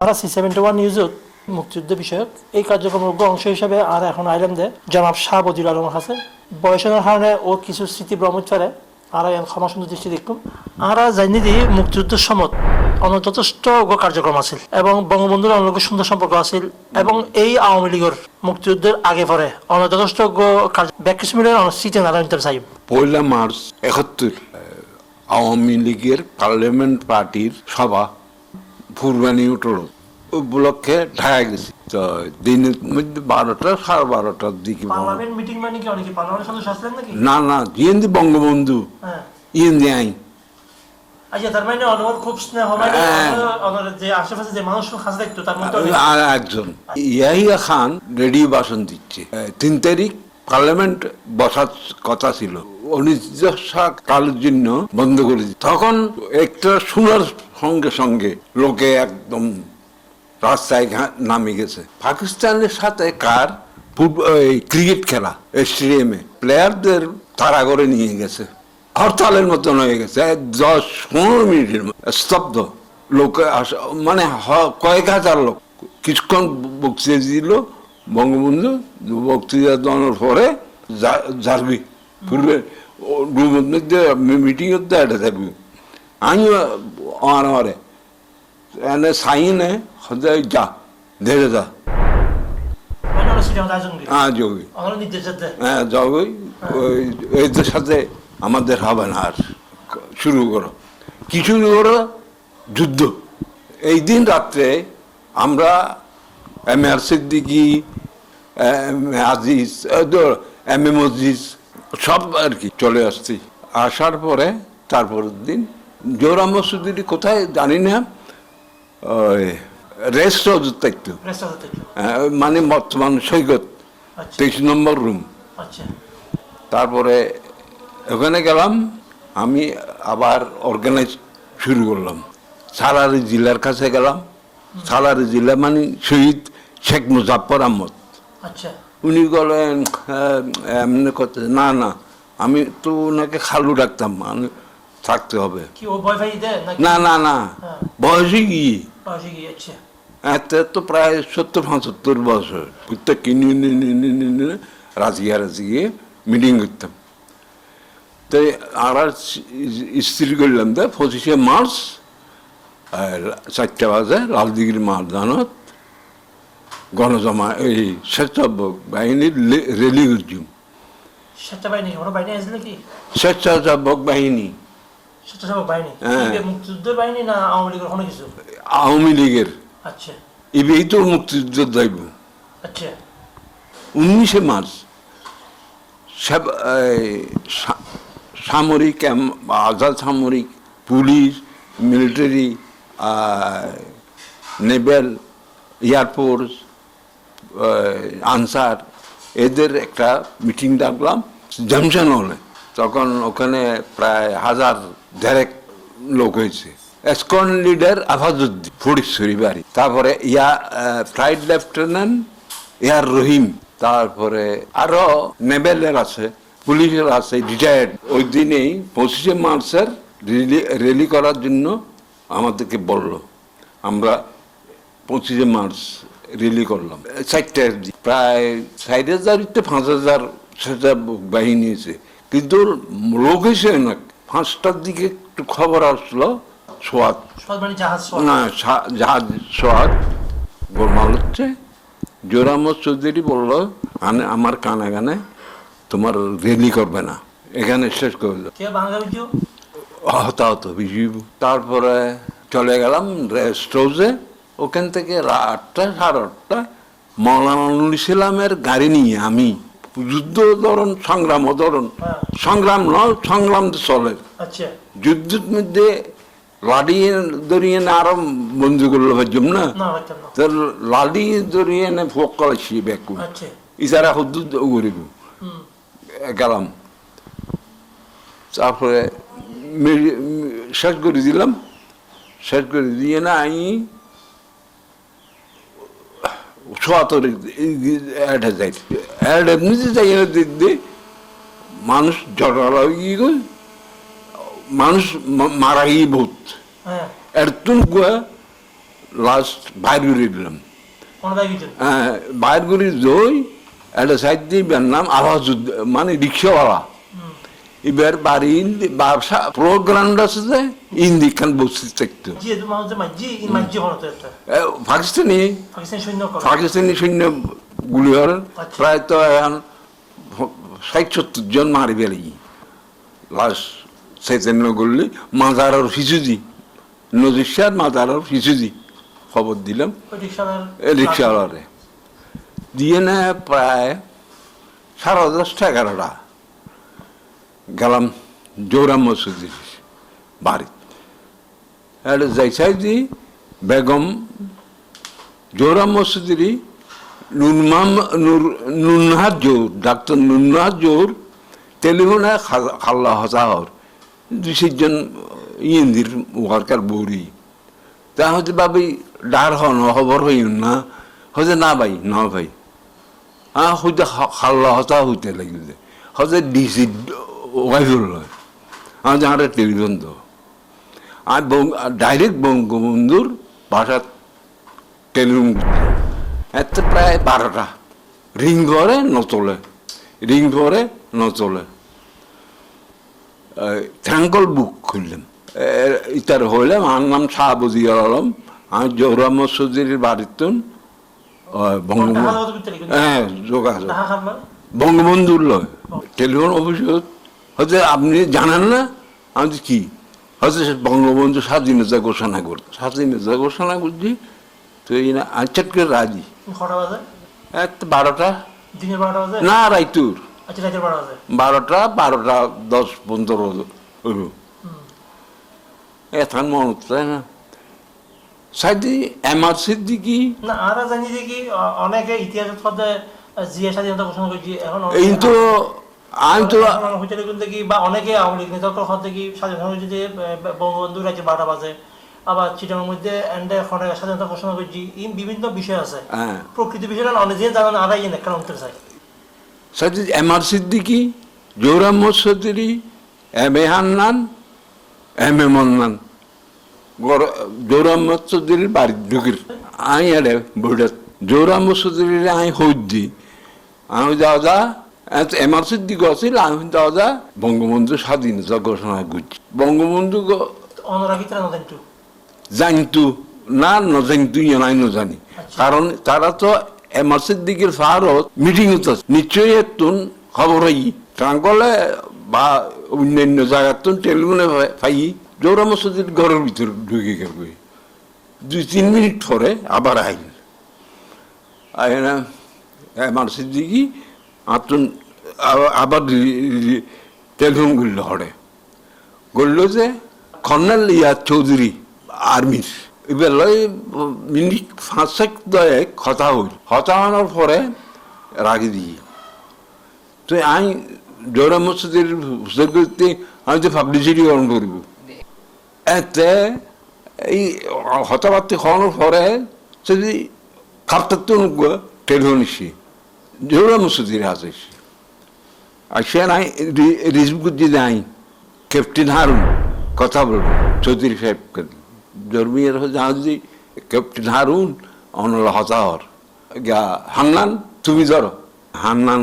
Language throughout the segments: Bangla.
আমরা সি সেভেন্টি ওয়ান নিউজত মুক্তিযুদ্ধ বিষয়ক এই কার্যক্রমের অংশ হিসাবে আর এখন আইলাম দে জনাব শাহ বদির আলমের কাছে বয়সের কারণে ও কিছু স্মৃতি ভ্রমিত পারে আর এখন ক্ষমা সুন্দর দৃষ্টি দেখুন। আরা জানি দি মুক্তিযুদ্ধের অন্য যথেষ্ট কার্যক্রম আছিল এবং বঙ্গবন্ধুর অনেক সুন্দর সম্পর্ক আছিল এবং এই আওয়ামী লীগের মুক্তিযুদ্ধের আগে পরে যথেষ্ট অগ্র কার্য ব্যাকৃষ মিলের স্মৃতি নারায়ণ চাই পয়লা মার্চ একাত্তর, আওয়ামী লীগের পার্লামেন্ট পার্টির সভা ফুরবানি উঠল। উপলক্ষে ঢাকা গেছি। তো দিনের মধ্যে বারোটা সাড়ে বারোটার দিকে মানে না না জিয়েন্দি বঙ্গবন্ধু। হ্যাঁ। ইয়েন্দি আইন। আচ্ছা মানে হ্যাঁ। আর একজন। ইয়াহিয়া খান রেডিও ভাষণ দিচ্ছে। তিন তারিখ পার্লামেন্ট বসার কথা ছিল। কালের জন্য বন্ধ করে। তখন একটা শোনার সঙ্গে সঙ্গে লোকে একদম রাস্তায় নামে গেছে। পাকিস্তানের সাথে কার? ক্রিকেট খেলা, স্টেডিয়ামে। প্লেয়ারদের তারা করে নিয়ে গেছে। হরতালের মতন হয়ে গেছে। দশ পনেরো মিনিটের স্তব্ধ। লোক মানে কয়েক হাজার লোক। কিছুক্ষণ বক্তৃতা দিল। বঙ্গবন্ধু বক্তৃতা দেওয়ার পরে যাবি পূর্বে রুমের মধ্যে মিটিং করতে এটা থাকবি। আমি আমার এনে সাইনে সদায় যা ধীরে যা। হ্যাঁ দেয় হ্যাঁ ওই এদের সাথে আমাদের হবে না আর। শুরু করো। কি শুরু করো যুদ্ধ। এই দিন রাত্রে আমরা M R Siddiqui Aziz M A Majiz সব আর কি চলে আসছি। আসার পরে তারপরের দিন জোরা মসুদির কোথায় জানি না। ওই রেস্ট থাকতো রেস্টুরেন্ট হ্যাঁ, মানে বর্তমান সৈকত আচ্ছা। তেইশ নম্বর রুম। আচ্ছা। তারপরে ওখানে গেলাম আমি আবার অর্গানাইজ শুরু করলাম। সালারি জেলার কাছে গেলাম। সালারি জেলা মানে শহীদ শেখ মুজাফর আহমদ। উনি বলেন "হ্যাঁ, এমনি করতে না না আমি তো ওনাকে খালু মানে থাকতে হবে। না না না হ্যাঁ। বয়সে গিয়ে আচ্ছা। এতে তো প্রায় সত্তর পঁচাত্তর বছর। প্রত্যেক রাজিয়া রাজিয়ে মিটিং করতাম। তাই আর স্থির করলাম তো পঁচিশে মার্চ চারটা বাজে লালদিঘির ময়দানত গণজমা এই স্বেচ্ছাসেবক বাহিনীর লে- রেলি করছুম সেটা বাইনি ওরা বাইনি আসলে নাকি? স্বেচ্ছাসেবক বাহিনী। হ্যাঁ। আওয়ামী লীগের আচ্ছা। তো মুক্তিযুদ্ধ আচ্ছা। উনিশে মার্চ সামরিক আজাদ সামরিক police military naval air force Ansar, এদের একটা মিটিং ডাকলাম জমশন হলে। তখন ওখানে প্রায় হাজার দেড়েক লোক হয়েছে। এসকন লিডার আফাজুদ্দিন ফরিশ্বরী বাড়ি। তারপরে ইয়া ফ্লাইট লেফটেন্যান্ট এয়ার রহিম। তারপরে আরও নেভেলের আছে, পুলিশের আছে রিটায়ার্ড ওই দিনেই পঁচিশে মার্চের রেলি করার জন্য আমাদেরকে বলল, আমরা পঁচিশে মার্চ রিলি করলাম। চারটার দিক প্রায় ষাট হাজার তো পাঁচ হাজার সেটা বাহিনী আছে। কিন্তু লোক এসে না পাঁচটার দিকে একটু খবর আসলো সোয়াদ। না জাহাজ সোয়াদ। গোলমাল হচ্ছে। জোরামত চৌধুরী বলল আনে আমার কানে কানে তোমার রেলি করবে না। এখানে শেষ করে দাও। কে বাংলা বিজু হতাহত বিজীব। তারপরে চলে গেলাম রেস্ট হাউসে। ওখান থেকে আটটা সাড়ে আটটা মৌলানা নুরুল ইসলামের গাড়ি নিয়ে আমি যুদ্ধ ধরন সংগ্রাম ধরন হ্যাঁ। সংগ্রাম নয় সংগ্রাম তো চলে। আচ্ছা। যুদ্ধের মধ্যে লাড়িয়ে দরিয়ে না আরও বন্ধু করল ভাবছিলাম না? তোর লাড়ি দরিয়ে নে ফোক করেছি ব্যাকু আচ্ছা। ইসারা হদ্দুদ করিব গেলাম। তারপরে শেষ করে দিলাম। শেষ করে দিয়ে না আমি সোয়াতর অ্যাডে যাই অ্যাড এমনিতে যাই না দেখতে মানুষ জড়ালা গিয়ে গো, মানুষ মারা গিয়ে বহুত হ্যাঁ। এরতুন গুয়া লাস্ট বাইর করে দিলাম। হ্যাঁ, বাইর করে দই একটা সাইড দিয়ে নাম আওয়াজ মানে রিক্সাওয়ালা। এবার বাড়ি ইন্দি ব্যবসা প্রোগ্রাম আছে যে ইন্দি খান বসে থাকতো পাকিস্তানি। পাকিস্তানি সৈন্য গুলি হল আচ্ছা। প্রায় তো এখন ষাট সত্তর জন মারি বেড়ি লাস্ট চৈতন্য করলি। মাজারের ফিসুজি। নজির সার মাজারের ফিসুজি। খবর দিলাম। রিক্সাওয়ালারে। দিয়ে না প্রায় সাড়ে দশটা এগারোটা। গেলাম জৌরাম মসজিদের বাড়ি। যাইছাই দি বেগম জৌরাম মসজিদেরই নুনমাম নুর, নুনহাত জোর ডাক্তার নুনহাত জোর টেলিফোনে খাল্লা হসাহর দুই চারজন ইন্দির ওয়ার্কার বৌরি তা হচ্ছে ভাবি ডার হন খবর হই না হচ্ছে না ভাই না ভাই। হ্যাঁ হইতে খাল্লা হতা হইতে লাগিলে। হচ্ছে ডিসি ওয়াইফুল নয় আমার যাহারে টেলিফোন আর ডাইরেক্ট বঙ্গবন্ধুর বাসার টেলিফোন এত প্রায় বারোটা। রিং করে নচলে রিং করে নচলে থ্যাঙ্কল বুক খুললাম। ইতার হইলাম আমার নাম শাহবুজি আলম। আমি জৌরা মসজিদের বাড়িতে বঙ্গবন্ধু। হ্যাঁ যোগাযোগ। বঙ্গবন্ধুর লয়। টেলিফোন অফিসত হচ্ছে আপনি জানেন না? আমি কি? সে বঙ্গবন্ধু স্বাধীনতা ঘোষণা করত। স্বাধীনতা ঘোষণা করছি তো এই না আচ্ছা করে রাজি। এক বারোটা। না রাইতুর। আচ্ছা বারোটা বারোটা দশ পনেরো হলো এখন মনে তাই না? সাইদি এমআর সিদ্দিকি। না আমরা জানি যে কি অনেকে ইতিহাসের মধ্যে জিয়া স্বাধীনতা ঘোষণা করেছি এখন এই তো আমি তো বা অনেকে আওয়ামী লীগ নেতার হতে দেখি স্বাধীনতা হয়েছে বঙ্গবন্ধু রাজ্যে বারোটা বাজে আবার চিটার মধ্যে এন্ডে এখন স্বাধীনতা ঘোষণা করেছি এই বিভিন্ন বিষয় আছে। হ্যাঁ। প্রকৃতি বিষয়টা অনেক আড়াই কেন চাই সিদ্দিকি জৌরাম মসজিদি M A Hannan M A Mannan জৌরাম মসজিদের বাড়ি ঢুকির। আই আরে বইটা জৌরাম মসজিদের আই হইদি আমি যাওয়া যা এমআর সিদ্দিক আছিল আমি যা বঙ্গবন্ধু স্বাধীনতা ঘোষণা করছি। বঙ্গবন্ধু জানতু? না নজানতু নাই নজানি কারণ তারা তো এমআর সিদ্দিকের ফারত মিটিং হতো নিশ্চয়ই এতুন খবর হই। ট্রাঙ্কলে বা অন্যান্য জায়গাতুন টেলিফোনে পাই জোরা মসজিদ ঘরের ভিতর ঢুকে গেল। দুই তিন মিনিট পরে আবার আইল। আয় না এমআর সিদ্দিকি আতুন আবার টেলিফোন করল হরে বলল যে কর্নেল ইয়া চৌধুরী আর্মির। এবার লই মিনিট পাঁচ এক দয়ে কথা হইল। কথা হওয়ার পরে রাগি দিই তো আমি জোরা মসজিদের হুসেন করতে আমি তো পাবলিসিটি করব। এতে এই হতাবার্তি খাওয়ানোর পরে যদি কাপটার তো টেলিফোন আছে আর সে নাই রিজবুক দিয়ে নাই ক্যাপ্টেন হারুন কথা বলব চৌধুরী সাহেবকে জর্মিয়ার জাহাজি ক্যাপ্টেন হারুন অনল হতাহর হান্নান তুমি ধরো হান্নান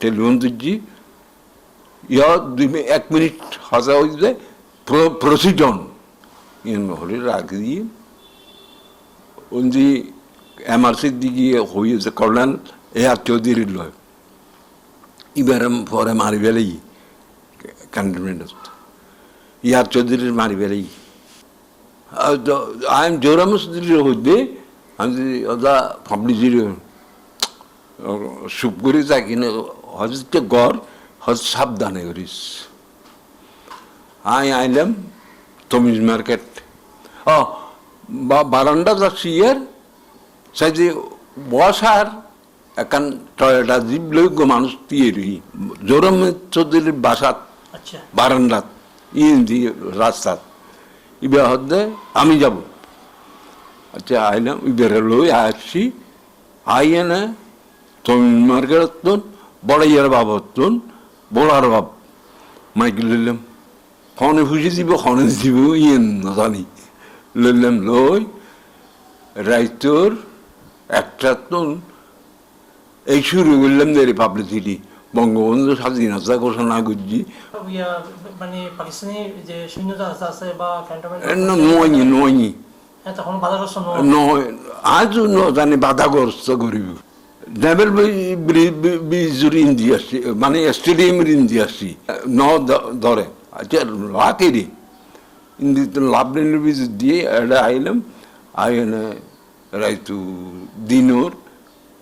টেলিফোন দিচ্ছি ইয় দুই এক মিনিট হতা হইতে প্রসিডন ইন হলে রাখি দিয়ে উনি এমআরসির দিকে হয়েছে করলেন এ আর চৌধুরীর লয় এবার পরে মারি বেলেই ক্যান্টনমেন্ট ইয়ার চৌধুরীর মারি বেলেই আমি জোরা মসজিদের হইতে, আমি যদি ওদা পাবলিসির সুপ করে থাকি না হজতে গড় হজ সাবধানে করিস। আমি আইলাম, তমিজ মার্কেট। ও বারান্দা যাচ্ছি ইয়ার সেই বসার একান টয়টা জীব মানুষ দিয়ে রই জোরম চৌধুরীর বাসাত আচ্ছা। বারান্দাত ইন দিয়ে রাস্তাত। ইবে হদ্দে আমি যাব। আচ্ছা আইলাম ইবের লই আসছি আইয়ে না তুমি মার্কেট বড়াইয়ার বাবতন বড়ার বাব। মাইকে লইলাম খনে ফুসি দিব খনে দিব ইয়েন জানি লইলাম লই রাইতর একটা এই শুরু করলাম যে পাবলিসিটি বঙ্গবন্ধু স্বাধীনতা ঘোষণা করছি মানে নয় নয় নয় আজও ন বাধাগ্রস্ত করিব নেভেল ব্রিজের ইন্দি আসছি মানে স্টেডিয়ামের ইন্দি আসছি ন ধরে আচ্ছা লাকেরি ইন্দি তো ব্রিজ দিয়ে এটা আইলাম আইনে রাইতু দিনর।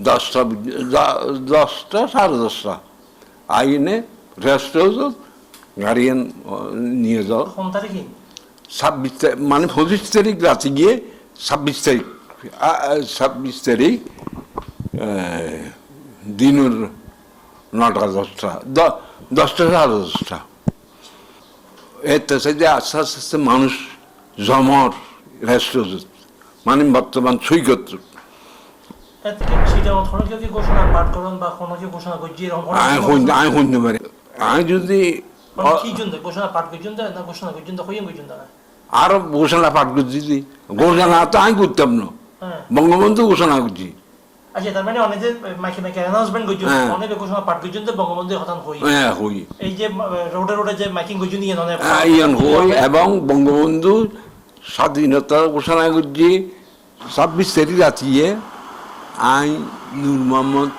দশটা দশটা সাড়ে দশটা। আইনে রেস্ট হাউস গাড়িয়ান নিয়ে যাও। ছাব্বিশ তারিখ মানে পঁচিশ তারিখ রাতে গিয়ে ছাব্বিশ তারিখ ছাব্বিশ তারিখ দিনের নটা দশটা দশটা সাড়ে দশটা। এতে সে যে আস্তে আস্তে আস্তে মানুষ জমর রেস্ট মানে বর্তমান সৈকত। আমি কিছু ঘোষণা- পারি আমি যদি মানে আরও ঘোষণা পাঠ করছি ঘোষণা তো আমি করতাম না। হ্যাঁ। বঙ্গবন্ধু ঘোষণা করছি। আচ্ছা তার মানে অনেকে মাইকে মাইকে অ্যানাউন্সমেন্ট করছেন। হ্যাঁ। অনেকে ঘোষণা পাঠ পর্যন্ত বঙ্গবন্ধু হতান হই হ্যাঁ হই এই যে রোডে রোডে যে মাইকিং করছেন ইয়ে অনেক আইন হই এবং বঙ্গবন্ধু স্বাধীনতা ঘোষণা করছি ছাব্বিশ তারিখ রাতিয়ে আই নূর মোহাম্মদ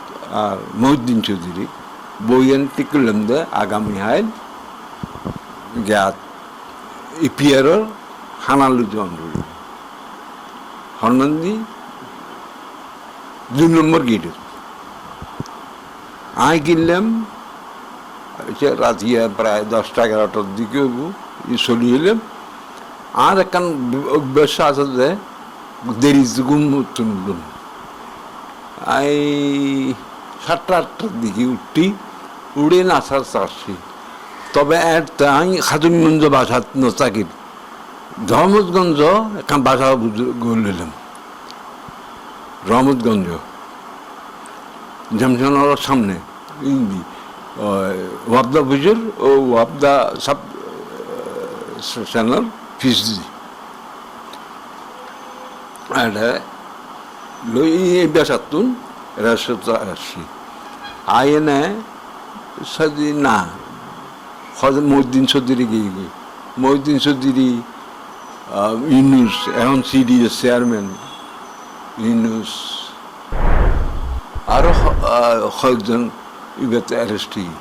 মহিউদ্দিন চৌধুরী বইয়েন টিকুলাম দে আগামী হাইল জ্ঞাত ইপিআরর হানালু হরনন্দি দুই নম্বর গেটের আই কিনলাম রাতিয়া প্রায় দশটা এগারোটার দিকে চলি এলাম আর একখান অভ্যাস আছে যে দেরি গুম তুললাম এই সাতটা আটটার দিকে উঠি, উড়ে নাচার চাচ্ছি তবে আমি খাতুনগঞ্জ বাসা নচাকির। রহমতগঞ্জ একখান বাসা গড়লাম রহমতগঞ্জ। জমজনের সামনে, ইন্দি ওয়াবদা বুজুর ও ওয়াবদা সাব চ্যানেল, ফিসদি। এটা লই বেসাতুন আসছি আইনে সাদি না মহিউদ্দিন চৌধুরী গিয়ে গিয়ে। মহিউদ্দিন চৌধুরী ইউনুস এখন সিডি চেয়ারম্যান ইউনুস। আরও কয়েকজন ইবেতে অ্যারেস্ট হয়ে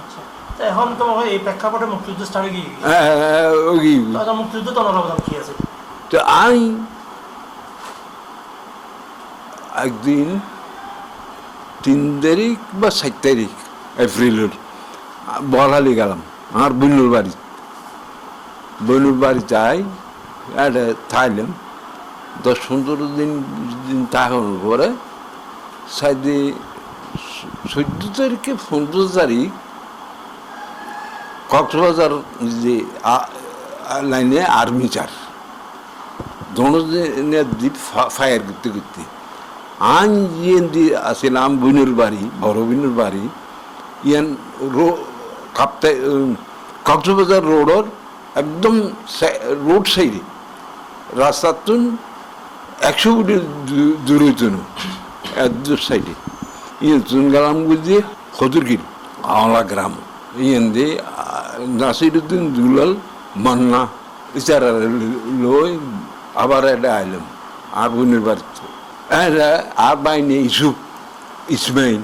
আচ্ছা তো এখন তো এই প্রেক্ষাপটে মুক্তিযুদ্ধ স্টার্ট গিয়ে হ্যাঁ, মুক্তিযুদ্ধ তো অবদান কি আছে তো আমি একদিন তিন তারিখ বা সাত তারিখ, এপ্রিলের বহালি গেলাম, আমার বনুর বাড়ি। বনুর বাড়ি যাই এটা থাইলাম। দশ পনেরো দিন দিন থাকানোর পরে সাইডে চোদ্দ তারিখে পনেরো তারিখ কক্সবাজার যে লাইনে আর্মি চার। দোনের দ্বীপ ফায়ার করতে করতে। আন ইয়েন দি আসিলাম বিনুর বাড়ি, বড় বিনুর বাড়ি, ইয়ান রো কাপ্তাই কক্সবাজার রোডর একদম রোড সাইডে রাস্তাতুন একশো ফুটি দূরে তুন দূর সাইডে। ইয়ে তুন গেলাম বুঝি খতুরগির আওলা গ্রাম। ইয়েন দি নাসিরুদ্দিন দুলাল, মান্না ইচারা লই আবার এটা আইলাম, আর বোনের বাড়িতে। আর বাইনে ইসুফ ইসমাইল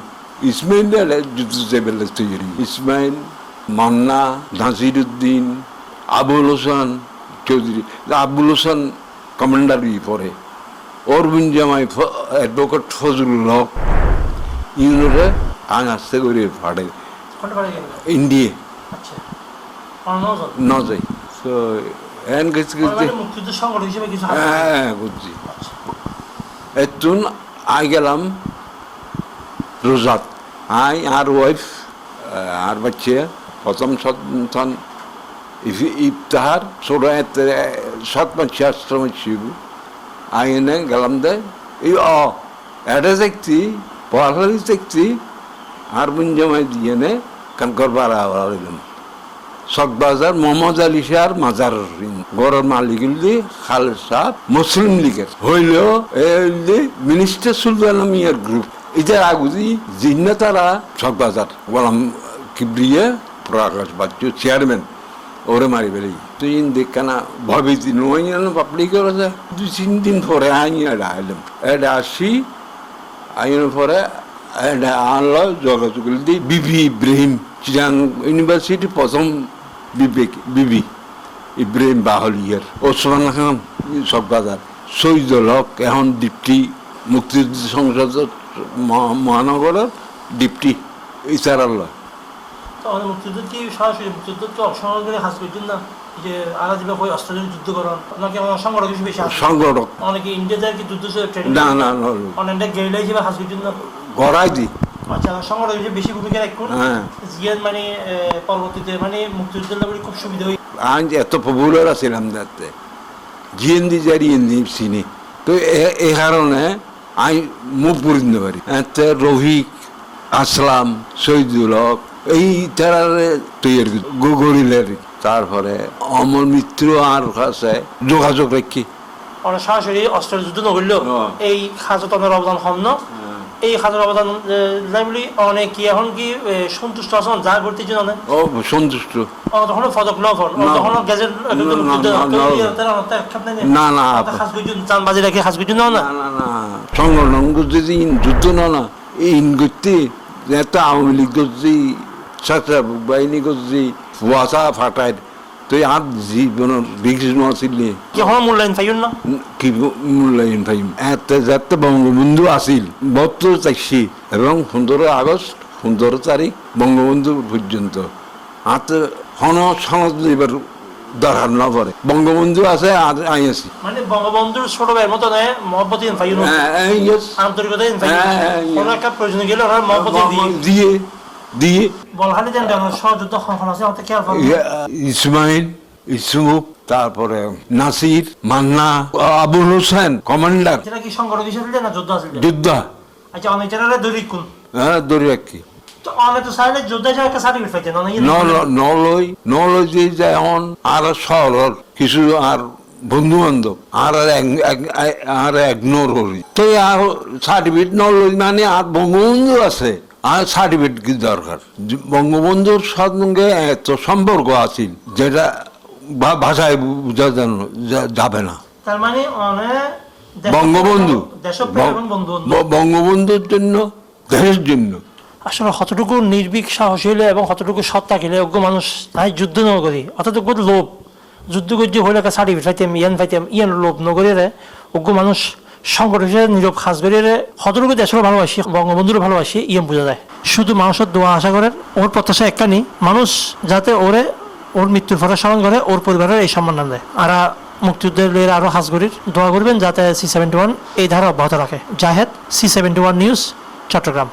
ইসমাইল এটা যুদ্ধ জেবেলে তৈরি ইসমাইল মান্না নাসিরুদ্দিন আবুল হোসেন চৌধুরী আবুল হোসেন কমান্ডারি পরে অরবিন্দ জামাই অ্যাডভোকেট ফজলুল হক ইউনোরে আন আসতে করে ফাড়ে ইন্ডিয়া ন যাই তো এন সংগঠন কিছু হ্যাঁ বুঝছি। এতুন আই গেলাম রোজাত। আই আর ওয়াইফ আর বাচ্চা, প্রথম সন্তান, ইফ- ইফতাহার ছোট সাত মাসি আশ্রম ছিল। আই এনে গেলাম দে। এই অ এটা দেখছি পড়াশালি দেখছি আর বুঞ্জমাই দিয়ে এনে কানকর বাড়া হইলাম চকবাজার, মোহাম্মদ আলী শাহর মাজার গড়ের মালিক হইলি খালেদ সাহ মুসলিম লীগের। হইলেও মিনিস্টার সুলতান মিয়ার গ্রুপ এটা আগুদি জিন্ন তারা চকবাজার, গোলাম কিবরিয়ে, প্রকাশ বাচ্চু চেয়ারম্যান ওরে মারি ফেলি। তুই দেখানা ভাবিতি নয় পাবলিক দুই তিন দিন পরে আইনি এটা আইলাম। এটা আসি আইনের পরে এটা আনলো যোগাযোগ দিয়ে বিবি ইব্রাহিম, চিরাং ইউনিভার্সিটি প্রথম বিবেক বিবি ইব্রাহিম বাহলিয়ার ওসমান খান সববাজার শহীদুল হক এখন ডিপটি মুক্তিযুদ্ধ সংসদের মহা- মহানগরের ডিপটি ইসারাল্লাহ সংগঠক ট্রেনিং না না? গড়াই দি। আচ্ছা সংগঠন বেশি ভূমিকা রাখুন হ্যাঁ। মানে পরবর্তীতে মানে মুক্তিযুদ্ধের লাগলে খুব সুবিধা হই আজ এত পপুলার আছিলাম যাতে জিএনদি যারি এনদি চিনি তো এ- এই কারণে আমি মুখ পারি। আসলাম শহীদুল হক এই তারা তৈরি গরিলের তারপরে অমর মিত্র আর কাছে যোগাযোগ রাখি। সরাসরি অস্ট্রেলিয়া যুদ্ধ নগরলেও হ্যাঁ। এই খাজতনের অবদান হম ন। এই খাজের অবদান অনেক কি এখন কি সন্তুষ্ট আছেন? যা করতে জন্য ও সন্তুষ্ট। তখন না। তখন না, না, না। না, না, আপা। খাস করছেন চান বাজি রাখি করছেন না? না না সংগঠন যদি যুদ্ধ না না ইন করতে এত আওয়ামী লীগ করছি ছাত্রা বাহিনী করছি ফুয়াশা ফাটায়। তুই আর নছিলি কি এখন মূল্যায়ন পাইন না? কি মূল্যায়ন পাইম এত যাতে বঙ্গবন্ধু আসিল বত্তর চাইছি এবং পনেরো আগস্ট পনেরো তারিখ বঙ্গবন্ধু পর্যন্ত। হাত হন সনদ এবার দরকার না পড়ে বঙ্গবন্ধু আছে আর আই আছি মানে বঙ্গবন্ধুর ছোট ভাইয়ের মতো নয় মহব্বতী হ্যাঁ, আন্তরিকতা একটা প্রয়োজন গেলে মহব্বতী দিয়ে। দিয়ে ইসমাইল ইসুক তারপরে নাসির মান্না আবুল হোসেন কমান্ডার। যোদ্ধা আচ্ছা দৈরিক হ্যাঁ নলই নলই আর শহরের কিছু আর বন্ধু বান্ধব আর এক- এক- আর একনোর করি তো আর সার্টিফিকেট নলই মানে আর বঙ্গবন্ধু আছে। আর সার্টিফিকেট কি দরকার? বঙ্গবন্ধুর সঙ্গে এত সম্পর্ক আছে যেটা ভাষায় বোঝা জানো- যাবে না। তার মানে অনেক বঙ্গবন্ধু। বঙ্গবন্ধুর জন্য দেশের জন্য। আসলে কতটুকু নির্ভীক সাহস হইলে এবং কতটুকু সৎ থাকিলে অজ্ঞ মানুষ তাই যুদ্ধ নগরী অতটুকু লোভ। যুদ্ধ করছে হইলে সার্টিফিকেট পাইতাম ইয়ান পাইতাম ইয়ান লোভ নগরীরে অজ্ঞ মানুষ সংগঠন হিসেবে নীরব খাস করিয়ে কতটুকু দেশের ভালোবাসি বঙ্গবন্ধুর ভালোবাসি, ইএম বোঝা যায় শুধু মানুষের দোয়া আশা করেন, ওর প্রত্যাশা একখানি, মানুষ যাতে ওরে ওর মৃত্যুর ফলে স্মরণ করে, ওর পরিবারের এই সম্মান নাম দেয়। আর মুক্তিযুদ্ধের আরও হাজগরির দোয়া করবেন যাতে সি সেভেন্টি ওয়ান এই ধারা অব্যাহত রাখে। Zahed, C seventy one news, Chattogram.